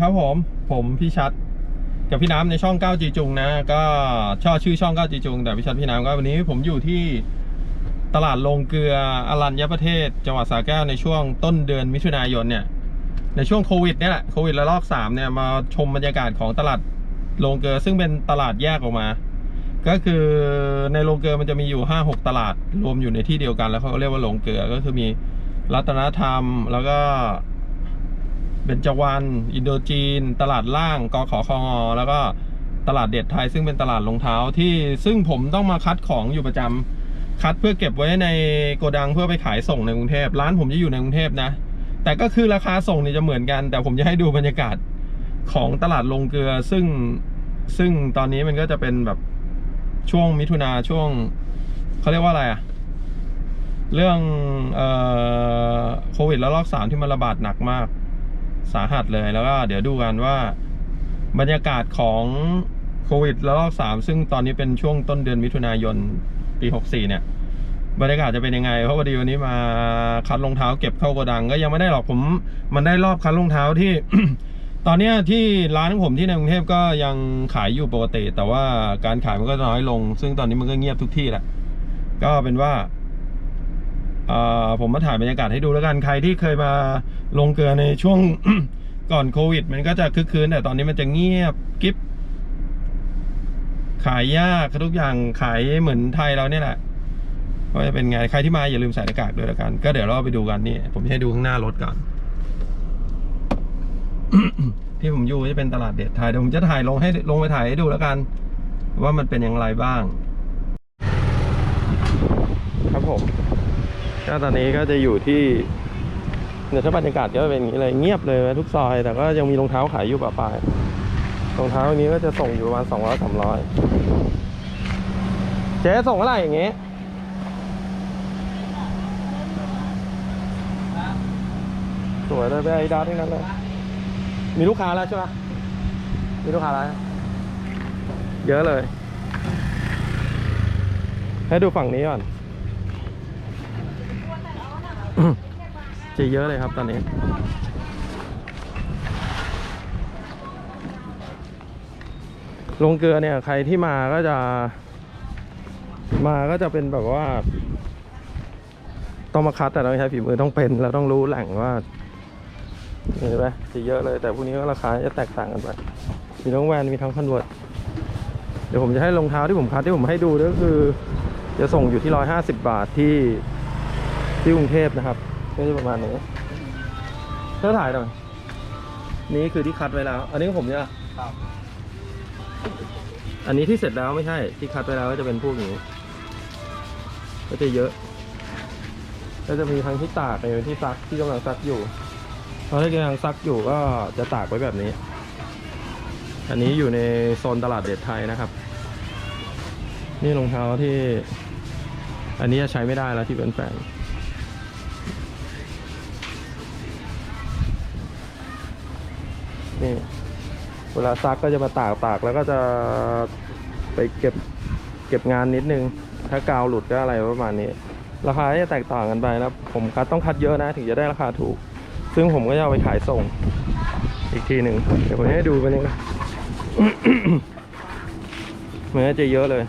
ครับผม ผมพี่ชัด กับพี่น้ำในช่อง9จีจุงนะ ก็ชอบชื่อช่อง9จีจุง แต่พี่ชัดพี่น้ำก็วันนี้ผมอยู่ที่ตลาดโรงเกลืออรัญญประเทศ จังหวัดสระแก้วในช่วงต้นเดือนมิถุนายนเนี่ย ในช่วงโควิดเนี่ยแหละโควิดระลอกสามเนี่ยมาชมบรรยากาศของตลาดโรงเกลือซึ่งเป็นตลาดแยกออกมา ก็คือในโรงเกลือมันจะมีอยู่ห้าหกตลาดรวมอยู่ในที่เดียวกันแล้วเขาเรียกว่าโรงเกลือก็คือมีรัตนธรรมแล้วก็ เบญจวรรณอินโดจีน ตลาดล่างกขอคองอแล้วก็ตลาดเด็ดไทยซึ่งเป็นตลาดรองเท้าที่ซึ่งผมต้องมาคัดของอยู่ประจำคัดเพื่อเก็บไว้ในโกดังเพื่อไปขายส่งในกรุงเทพร้านผมจะอยู่ในกรุงเทพนะ แต่ก็คือราคาส่งเนี่ยจะเหมือนกัน แต่ผมจะให้ดูบรรยากาศของตลาดลงเกลือซึ่งซึ่งตอนนี้มันก็จะเป็นแบบช่วงมิถุนาช่วงเขาเรียกว่าอะไรอะเรื่องเอ่อโควิดแล้วรอบสามที่มันระบาดหนักมาก สาหัสเลยแล้วก็เดี๋ยวดูกันว่า บรรยากาศของโควิดระลอกสามซึ่งตอนนี้เป็นช่วงต้นเดือนมิถุนายนปี 64 เนี่ย บรรยากาศจะเป็นยังไง เพราะพอดีวันนี้มาคัดรองเท้าเก็บเข้าโกดัง ก็ยังไม่ได้หรอกผมมันได้รอบคัดรองเท้าที่ ตอนนี้ที่ร้านของผมที่ในกรุงเทพก็ยังขายอยู่ปกติ แต่ว่าการขายมันก็น้อยลง ซึ่งตอนนี้มันก็เงียบทุกที่แหละก็เป็นว่า ผมมาถ่ายบรรยากาศให้ดูแล้วกันใครที่เคยมาลงเกลือในช่วงก่อนโควิด มันก็จะคึกคืนแต่ตอนนี้มันจะเงียบกิ๊บขายยากทุกอย่างขายเหมือนไทยเราเนี่ยแหละว่าจะเป็นไงใครที่มาอย่าลืมใส่หน้ากากด้วยแล้วกัน ก็เดี๋ยวเราไปดูกันนี่ผมจะให้ดูข้างหน้ารถก่อนที่ผมอยู่จะเป็นตลาดเด็ดไทยเดี๋ยวผมจะถ่ายลงให้ลงไปถ่ายให้ดูแล้วกัน ว่ามันเป็นอย่างไรบ้าง ครับผม ก็ตอนนี้ก็จะอยู่ที่เนี่ยถ้าบรรยากาศก็เป็นอย่างนี้เลยเงียบเลยทุกซอย แต่ก็ยังมีรองเท้าขายอยู่ปะปายรองเท้าอันนี้ก็จะส่งอยู่ประมาณสองร้อยสามร้อยเจ๊ส่งเท่าไหร่อย่างงี้สวยเลยไปไอ้ดาทั้งนั้นเลยมีลูกค้าแล้วใช่ไหมมีลูกค้าแล้วเยอะเลย ให้ดูฝั่งนี้ก่อน จะเยอะเลยครับตอนนี้ลงเกลือเนี่ยใครที่มาก็จะ มาก็จะเป็นแบบว่า ต้องมาคัดแต่ต้องใช้ฝีมือต้องเป็นแล้วต้องรู้แหล่งว่าเห็นไหมจะเยอะเลยแต่พวกนี้ก็ราคาจะแตกต่างกันไปมีทั้งแวนมีทั้งคอนวิร์ตเดี๋ยวผมจะให้รองเท้าที่ผมคัดที่ผมให้ดูก็คือ จะส่งอยู่ที่ร้อยห้าสิบบาทที่ ที่กรุงเทพนะครับก็จะประมาณนี้เธอถ่ายหน่อย นี่คือที่คัดไว้แล้ว อันนี้ของผมเนี่ยครับอันนี้ที่เสร็จแล้วไม่ใช่ ที่คัดไว้แล้วก็จะเป็นพวกนี้ ก็จะเยอะ ก็จะมีทั้งที่ตากในที่ซักที่กำลังซักอยู่เพราะถ้ากำลังซักอยู่ก็จะตากไว้แบบนี้ อันนี้อยู่ในโซนตลาดเด็ดไทยนะครับ นี่รองเท้าที่ อันนี้จะใช้ไม่ได้แล้วที่เป็นแฟน นี่ เวลาซักก็จะมาตากตากแล้วก็จะไปเก็บเก็บงานนิดนึง ถ้ากาวหลุดก็อะไรประมาณนี้ ราคาจะแตกต่างกันไปนะผมคัดต้องคัดเยอะนะถึงจะได้ราคาถูก ซึ่งผมก็จะเอาไปขายส่ง อีกทีหนึ่งเดี๋ยวผมให้ดูกันเองมันจะเยอะเลย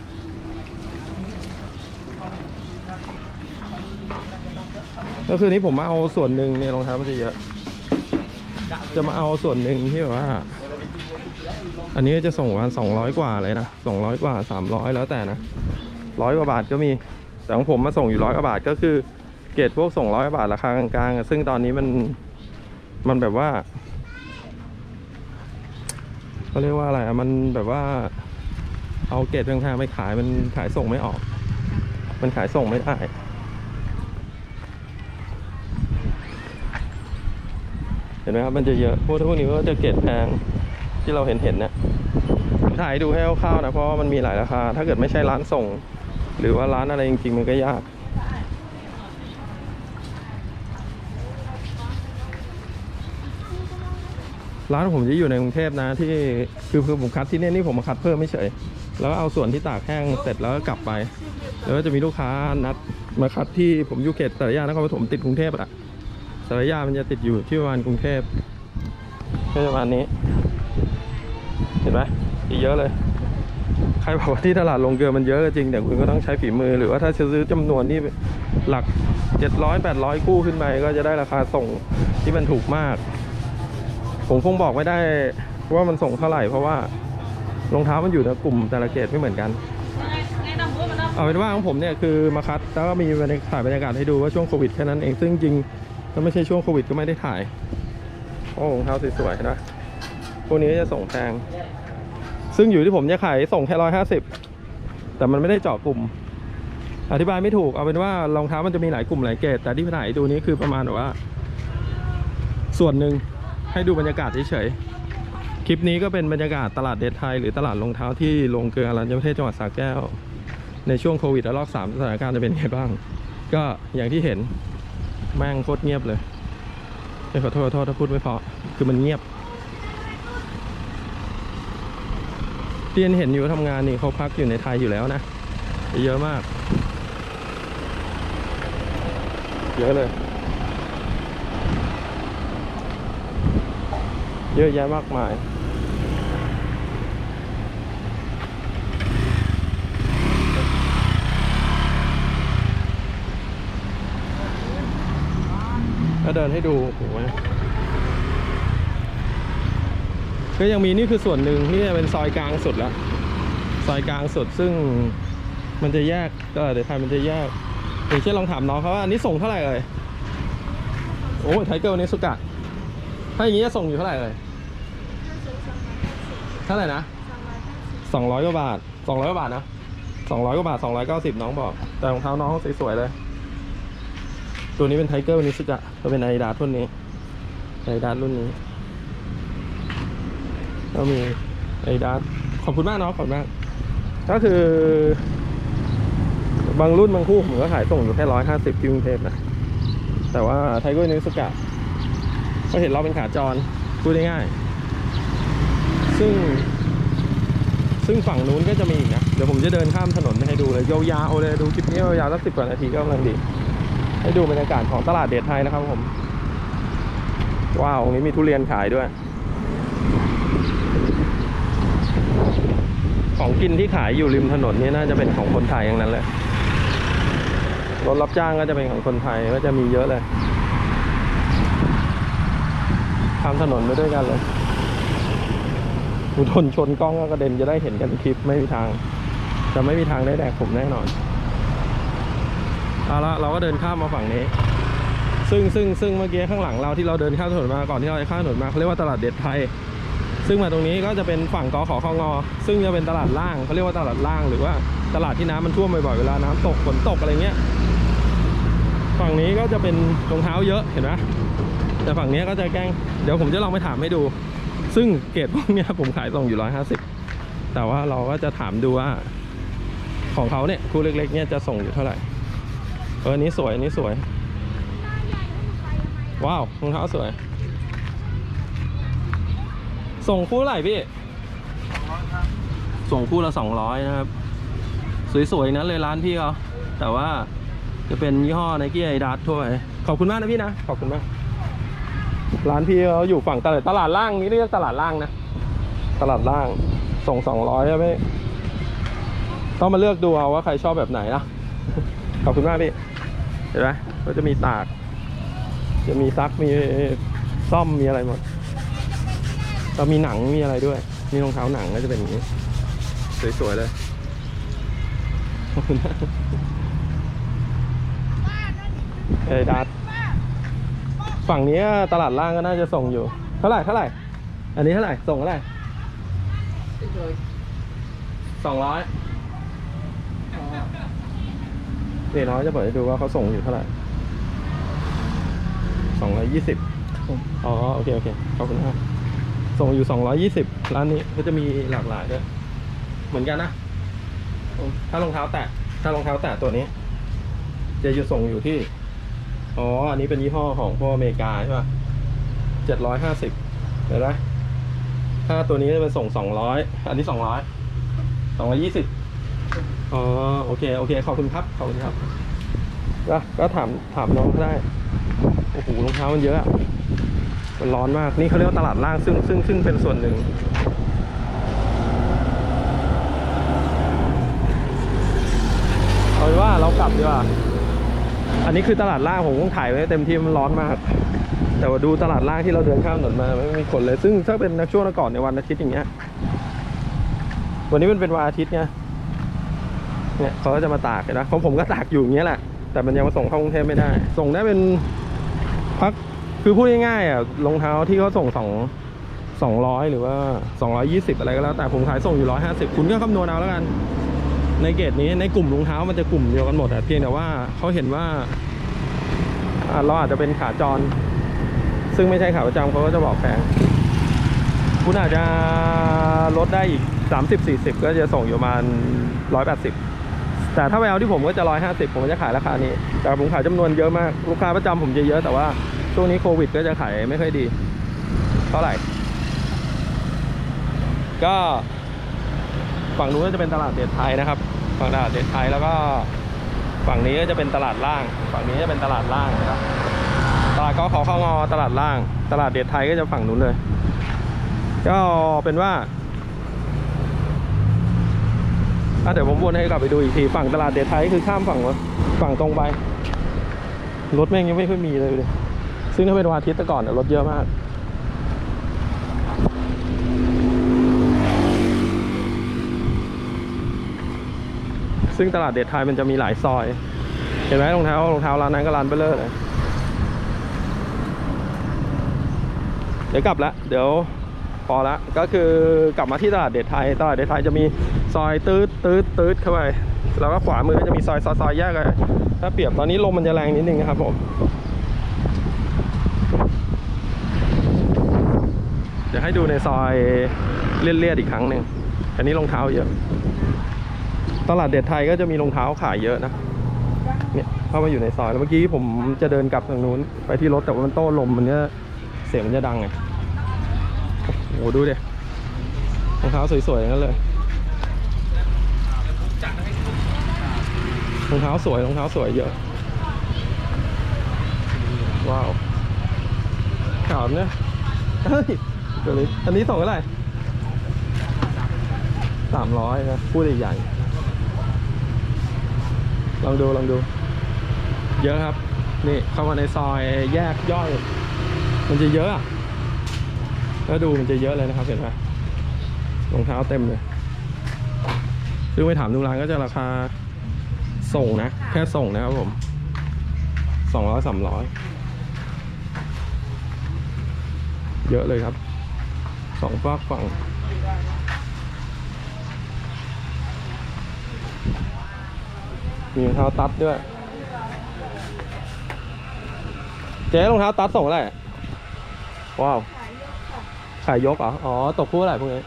ก็คือนี้ผมมาเอาส่วนหนึ่งเนี่ยรองเท้ามันจะเยอะ จะมาเอาส่วนหนึ่งที่แบบว่า อันนี้จะส่งประมาณสองร้อยกว่าเลยนะสองร้อยกว่าสามร้อยแล้วแต่นะร้อยกว่าบาทก็มี แต่ของผมมาส่งอยู่ร้อยกว่าบาทก็คือ เกรดพวกส่งร้อยกว่าบาทราคากลางๆซึ่งตอนนี้มันมันแบบว่าเขาเรียกว่าอะไรอะมันแบบว่า เอาเกรดแพงๆไปขายมันขายส่งไม่ออก มันขายส่งไม่ได้ เห็ นไหมครับมันจะเยอะพวกพวกนี้ก็จะเกรดแพงที่เราเห็นเห็นๆเนี่ยถ่ายดูให้คร่าวๆนะเพราะว่ามันมีหลายราคา ถ้าเกิดไม่ใช่ร้านส่ง หรือว่าร้านอะไรจริงๆ มันก็ยากร้านผมจะอยู่ในกรุงเทพนะที่คือคือผมคัดที่เนี่ยนี่ผมมาคัดเพิ่มไม่เฉย แล้วเอาส่วนที่ตากแห้งเสร็จแล้วก็กลับไป แล้วก็จะมีลูกค้านัดมาคัดที่ผมอยู่เขตสารยานครปฐมติดกรุงเทพอะ สารยามันจะติดอยู่ที่ประมาณกรุงเทพก็จะประมาณนี้ เห็นไหมอีกเยอะเลย ใครบอกว่าที่ตลาดลงเกลือมันเยอะก็จริงแต่คุณก็ต้องใช้ฝีมือหรือว่าถ้าจะซื้อจำนวนที่หลัก700 800คู่ขึ้นไปก็จะได้ราคาส่งที่มันถูกมาก ผมคงบอกไม่ได้ว่ามันส่งเท่าไหร่เพราะว่ารองเท้ามันอยู่ในกลุ่มแต่ละเกรดไม่เหมือนกันเอาเป็นว่าของผมเนี่ยคือมาคัดแล้วก็มีบรรยากาศถ่ายบรรยากาศให้ดูว่าช่วงโควิดแค่นั้นเองซึ่งจริงๆ ถ้าไม่ใช่ช่วงโควิดก็ไม่ได้ถ่าย โอ้รองเท้าสวยๆนะพวกนี้จะส่งแพง ซึ่งอยู่ที่ผมจะขายส่งแค่ร้อยห้าสิบแต่มันไม่ได้เจาะกลุ่ม อธิบายไม่ถูกเอาเป็นว่ารองเท้ามันจะมีหลายกลุ่มหลายเกรดแต่ที่ถ่ายดูนี้คือประมาณแบบว่า ส่วนหนึ่งให้ดูบรรยากาศเฉยๆ คลิปนี้ก็เป็นบรรยากาศตลาดเดทไทยหรือตลาดรองเท้าที่ลงเกลืออรัญญประเทศจังหวัดสระแก้ว ในช่วงโควิดระลอกสามสถานการณ์จะเป็นไงบ้าง ก็อย่างที่เห็น แม่งโคตรเงียบเลยเอ้ยขอโทษขอโทษถ้าพูดไม่พอคือมันเงียบเตียนเห็นอยู่ทำงานนี่เขาพักอยู่ในไทยอยู่แล้วนะ เยอะมาก เยอะเลย เยอะแยะมากมาย็เดินให้ดูโอ้โหก็ยังมีนี่คือส่วนหนึ่งที่จะเป็นซอยกลางสุดแล้วซอยกลางสุดซึ่งมันจะแยกก็เดี๋ยวไทยมันจะแยกอย่างเช่นลองถามน้องเขาว่าอันนี้ส่งเท่าไหร่เลยโอ้ไทเกอร์นี้สุกะถ้าอย่างนี้จะส่งอยู่เท่าไหร่เลยเท่าไหร่นะสองร้อยกว่าบาทสองร้อยกว่าบาทนะสองร้อยกว่าบาทสองร้อยเก้าสิบน้องบอก แต่รองเท้าน้องสวยๆเลย ตัวนี้เป็นไทเกอร์วันิสุกะก็เป็นไอดารุ่นนี้ไอดารุ่นนี้ก็มีไอดาขอบคุณมากเนาะขอบคุณมาก ก็คือบางรุ่นบางคู่ผมก็ขายส่งอยู่แค่ร้อยห้าสิบที่กรุงเทพนะแต่ว่าไทเกอร์นิสุกะก็เห็นเราเป็นขาจรพูดง่ายๆซึ่ง ซึ่งฝั่งนู้นก็จะมีอีกนะ เดี๋ยวผมจะเดินข้ามถนนไปให้ดูเลยยาวๆเลยดูคลิปนี้ยาวๆสักสิบกว่านาทีก็กำลังดี ให้ดูบรรยากาศของตลาดเดทไทยนะครับผม ว้าวตรงนี้มีทุเรียนขายด้วย ของกินที่ขายอยู่ริมถนนนี่น่าจะเป็นของคนไทยอย่างนั้นเลยรถรับจ้างก็จะเป็นของคนไทยก็จะมีเยอะเลยข้ามถนนไปด้วยกันเลยอุทนชนกล้องก็กระเด็นจะได้เห็นกันคลิปไม่มีทาง จะไม่มีทางได้แดกผมแน่นอน เอาละเราก็เดินข้ามมาฝั่งนี้ ซึ่งซึ่งซึ่งเมื่อกี้ข้างหลังเราที่เราเดินข้ามถนนมาก่อนที่เราจะข้ามถนนมาเขาเรียกว่าตลาดเด็ดไทย ซึ่งมาตรงนี้ก็จะเป็นฝั่งกอขอคองอ ซึ่งจะเป็นตลาดล่างเขาเรียกว่าตลาดล่างหรือว่าตลาดที่น้ำมันท่วมบ่อยๆเวลาน้ำตกฝนตกอะไรเงี้ยฝั่งนี้ก็จะเป็นรองเท้าเยอะเห็นไหมแต่ฝั่งนี้ก็จะแกล้งเดี๋ยวผมจะลองไปถามให้ดู ซึ่งเกรดพวกเนี้ยผมขายส่งอยู่ร้อยห้าสิบแต่ว่าเราก็จะถามดูว่า ของเขาเนี่ยคู่เล็กๆเนี่ยจะส่งอยู่เท่าไหร่ เออนี้สวยนี้สวย ว้าวรองเท้าสวย ส่งคู่เท่าไหร่พี่ส่งคู่ละสองร้อยนะครับ สวยๆนั้นเลยร้านพี่เขาแต่ว่าจะเป็นยี่ห้อไนกี้ไอดัสทั่วไปขอบคุณมากนะพี่นะ ขอบคุณมาก ร้านพี่เขาอยู่ฝั่งตลาดตลาดล่างนี่เรียกตลาดล่างนะ ตลาดล่าง ส่งสองร้อยใช่ไหมต้องมาเลือกดูเอาว่าใครชอบแบบไหนนะขอบคุณมากพี่ เห็นไหมก็จะมีตาก จะมีซักมีซ่อมมีอะไรหมดแล้วมีหนังมีอะไรด้วย มีรองเท้าหนังก็จะเป็นอย่างนี้ สวยๆเลยขอบคุณมากเอ้ยดัดฝั่งนี้ตลาดล่างก็น่าจะส่งอยู่ เท่าไหร่เท่าไหร่ อันนี้เท่าไหร่ ส่งเท่าไหร่สองร้อย เดี๋ยวน้อยจะเปิดให้ดูว่าเขาส่งอยู่เท่าไหร่สองร้อยยี่สิบอ๋อโอเคโอเคขอบคุณมากส่งอยู่สองร้อยยี่สิบร้านนี้ก็จะมีหลากหลายด้วยเหมือนกันนะ ถ้ารองเท้าแตะถ้ารองเท้าแตะตัวนี้ จะอยู่ส่งอยู่ที่ อ๋อ อันนี้เป็นยี่ห้อของพวกอเมริกาใช่ป่ะเจ็ดร้อยห้าสิบเห็นไหมถ้าตัวนี้จะเป็นส่งสองร้อยอันนี้สองร้อยสองร้อยยี่สิบ อ๋อโอเคโอเคขอบคุณครับขอบคุณครับก็ก็ถามถามน้องเขาได้โอ้โหรองเท้ามันเยอะอะมันร้อนมากนี่เขาเรียกว่าตลาดล่างซึ่งซึ่งซึ่งเป็นส่วนหนึ่งเอาเป็นว่าเรากลับดีกว่าอันนี้คือตลาดล่างผมคงถ่ายไว้เต็มที่มันร้อนมาก แต่ว่าดูตลาดล่างที่เราเดินข้ามถนนมาไม่มีคนเลย ซึ่งถ้าเป็นช่วงก่อนในวันอาทิตย์อย่างเงี้ยวันนี้มันเป็นวันอาทิตย์ไง เนี่ยเขาก็จะมาตากเห็นะของผมก็ตากอยู่อย่างเงี้ยแหละแต่มันยังมาส่งเข้ากรุงเทพไม่ได้ ส่งได้เป็นพักคือพูดง่ายๆอะรองเท้าที่เขาส่งสองสองร้อยหรือว่าสองร้อยี่สิบอะไรก็แล้วแต่ผมขายส่งอยู่ร้อยห้าสิบคุณก็คำนวณเอาแล้วกัน ในเกตนี้ในกลุ่มรองเท้ามันจะกลุ่มเดียวกันหมดอะเพียงแต่ว่าเขาเห็นว่าอ่าเราอาจจะเป็นขาจร ซึ่งไม่ใช่ขาประจำเขาก็จะบอกแพงคุณอาจจะลดได้อีก 30-40 ก็จะส่งอยู่ประมาณ180 แต่ถ้าไปเอาที่ผมก็จะ150ผมจะขายราคานี้ แต่ผมขายจำนวนเยอะมาก ลูกค้าประจำผมจะเยอะแต่ว่าช่วงนี้โควิด ก็จะขายไม่ค่อยดี เท่าไหร่ ก็ฝั่งนู้นก็จะเป็นตลาดเดชไทยนะครับ ฝั่งตลาดเดชไทยแล้วก็ฝั่งนี้ก็จะเป็นตลาดล่าง ฝั่งนี้จะเป็นตลาดล่างนะครับ ตลาดก็ขอข้องอตลาดล่าง ตลาดเดชไทยก็จะฝั่งนู้นเลย ก็เป็นว่าอะ เดี๋ยวผมวนให้กลับไปดูอีกทีฝั่งตลาดเดชไทยคือข้ามฝั่งฝั่งตรงไป รถแม่งยังไม่ค่อยมีเลยดูดิซึ่งถ้าเป็นวันอาทิตย์แต่ก่อนเนี่ยรถเยอะมากซึ่งตลาดเดชไทยมันจะมีหลายซอย เห็นไหมรองเท้ารองเท้าร้านนั้นก็ร้านเบลเลอร์เลยเดี๋ยวกลับล้วเดี๋ยวพอละก็คือกลับมาที่ตลาดเดชไทย ตลาดเดชไทยจะมี ซอยตืดตืดตืดเข้าไปแล้วก็ขวามือก็จะมีซอยซอยซอยแยกกันถ้าเปรียบตอนนี้ลมมันจะแรงนิดนึงนะครับผมเดี๋ยวให้ดูในซอยเลียดๆอีกครั้งหนึ่งอันนี้รองเท้าเยอะ ตลาดเด็ดไทยก็จะมีรองเท้าขายเยอะนะเนี่ยเข้ามาอยู่ในซอยแล้วเมื่อกี้ผมจะเดินกลับทางนู้นไปที่รถแต่ว่ามันโต้ลมมันเนี่ยเสียงมันจะดังไงโอ้โหดูเดิรองเท้าสวยๆอย่างนั้นเลย รองเท้าสวยรองเท้าสวยเยอะ ว้าวขาวเนี่ยเฮ้ยตัวนี้อันนี้ส่งเท่าไหร่สามร้อยนะพูดอีกอย่างลองดูลองดู เยอะครับ นี่เข้ามาในซอยแยกย่อย มันจะเยอะอะแล้วดูมันจะเยอะเลยนะครับเห็นไหมรองเท้าเต็มเลยซึ่งไปถามทุกร้านก็จะราคา ส่งนะ แค่ส่งนะครับผมสองร้อยสามร้อยเยอะเลยครับสองฝากฝั่งมีรองเท้าตัดด้วย เจ๊รองเท้าตัดส่งอะไรอะว้าว ขายยกเหรอ อ๋อ ตกคู่อะไรพวกนี้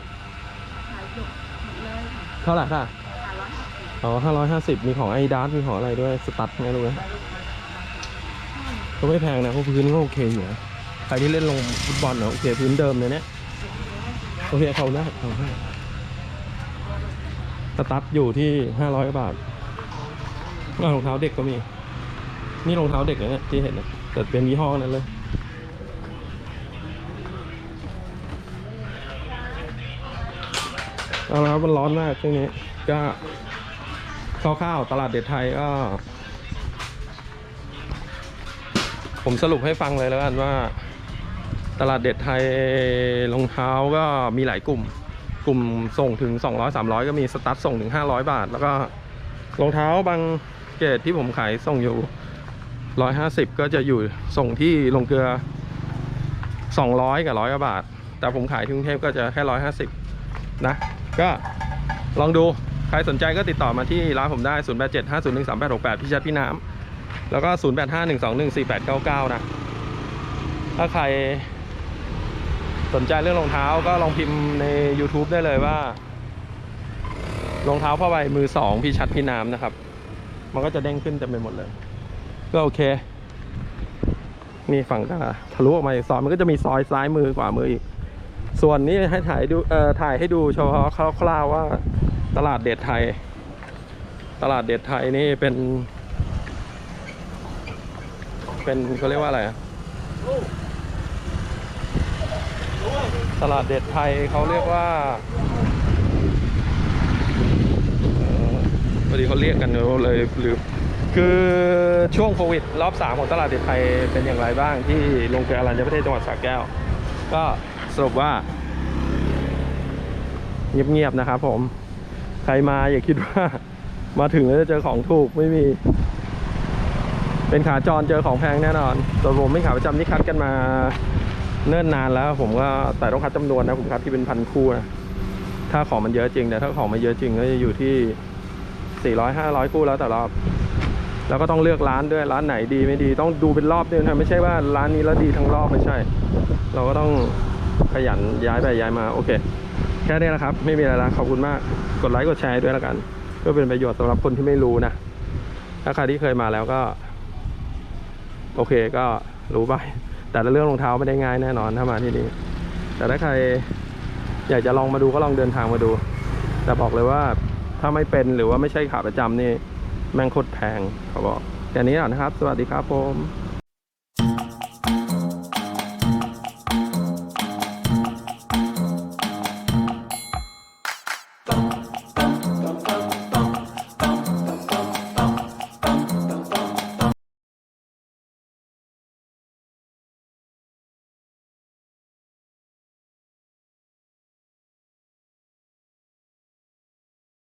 เท่าไหร่ค่ะ อ๋อห้าร้อยห้าสิบมีของไอดาสมีของอะไรด้วยสตัดไงรู้ไหมก็ไม่แพงนะเพราะพื้นก็โอเคอยู่นะใครที่เล่นลงฟุตบอลเนาะโอเคพื้นเดิมเลยเนี่ยโอเคเขาหน้เขาหน้สตัดอยู่ที่ห้าร้อยบาทอ่ารองเท้าเด็กก็มี นี่รองเท้าเด็กนะเนี่ยที่เห็นนะแต่เป็นยี่ห้อนั้นเลยเอาละครับมันร้อนมากช่วงนี้ก็ คร่าวๆตลาดเด็ดไทยก็ ผมสรุปให้ฟังเลยแล้วกันว่า ตลาดเด็ดไทยรองเท้าก็มีหลายกลุ่ม กลุ่มส่งถึง 200 300 ก็มีสตาร์ทส่งถึง 500 บาท แล้วก็รองเท้าบางเกรดที่ผมขายส่งอยู่ 150 ก็จะอยู่ส่งที่ลงเกลือ 200 กับร้อยกว่าบาท แต่ผมขายที่กรุงเทพก็จะแค่ 150 นะ ก็ลองดู ใครสนใจก็ติดต่อมาที่ร้านผมได้ 0 8 7 5 0 1 3 8 6 8 พี่ชัดพี่น้ำ แล้วก็ 0 8 5 1 2 1 4 8 9 9 นะ ถ้าใครสนใจเรื่องรองเท้าก็ลองพิมพ์ใน YouTube ได้เลยว่ารองเท้าผ้าใบมือสองพี่ชัดพี่น้ำนะครับ มันก็จะเด้งขึ้นเต็มไปหมดเลย ก็โอเค นี่ฝั่งก็ทะลุออกมาอีกซอยมันก็จะมีซอยซ้ายมือขวามืออีก ส่วนนี้ให้ถ่ายดูเอ่อถ่ายให้ดูเฉพาะคร่าวๆว่า ตลาดเด็ดไทย ตลาดเด็ดไทยนี่เป็น เป็นเขาเรียกว่าอะไรตลาดเด็ดไทยเขาเรียกว่าพอดีเขาเรียกกันเลยลืมคือช่วงโควิดรอบ3ของตลาดเด็ดไทยเป็นอย่างไรบ้างที่โรงเกลืออรัญญประเทศจังหวัดสระแก้ว ก็สรุปว่า เงียบๆนะครับผม ใครมาอย่าคิดว่า มาถึงแล้วจะเจอของถูกไม่มี เป็นขาจรเจอของแพงแน่นอนส่วนผมไม่ขาประจำที่คัดกันมาเนิ่นนานแล้ว ผมก็แต่ต้องคัดจำนวนนะผมคัดที่เป็นพันคู่นะถ้าของมันเยอะจริงแต่ถ้าของไม่เยอะจริงก็จะอยู่ที่400 500คู่แล้วแต่รอบแล้วก็ต้องเลือกร้านด้วยร้านไหนดีไม่ดี ต้องดูเป็นรอบด้วยนะไม่ใช่ว่าร้านนี้แล้วดีทั้งรอบไม่ใช่ เราก็ต้องขยันย้ายไปย้ายมาโอเค แค่นี้นะครับ ไม่มีอะไรละขอบคุณมาก กดไลค์กดแชร์ด้วยแล้วกันเพื่อเป็นประโยชน์สำหรับคนที่ไม่รู้นะถ้าใครที่เคยมาแล้วก็ โอเคก็รู้ไปแต่เรื่องรองเท้าไม่ได้ง่ายแน่นอนถ้ามาที่นี่แต่ถ้าใครอยากจะลองมาดูก็ลองเดินทางมาดู แต่บอกเลยว่าถ้าไม่เป็นหรือว่าไม่ใช่ขาประจำนี่แม่งโคตรแพงเขาบอกแค่นี้ก่อนนะครับ สวัสดีครับผม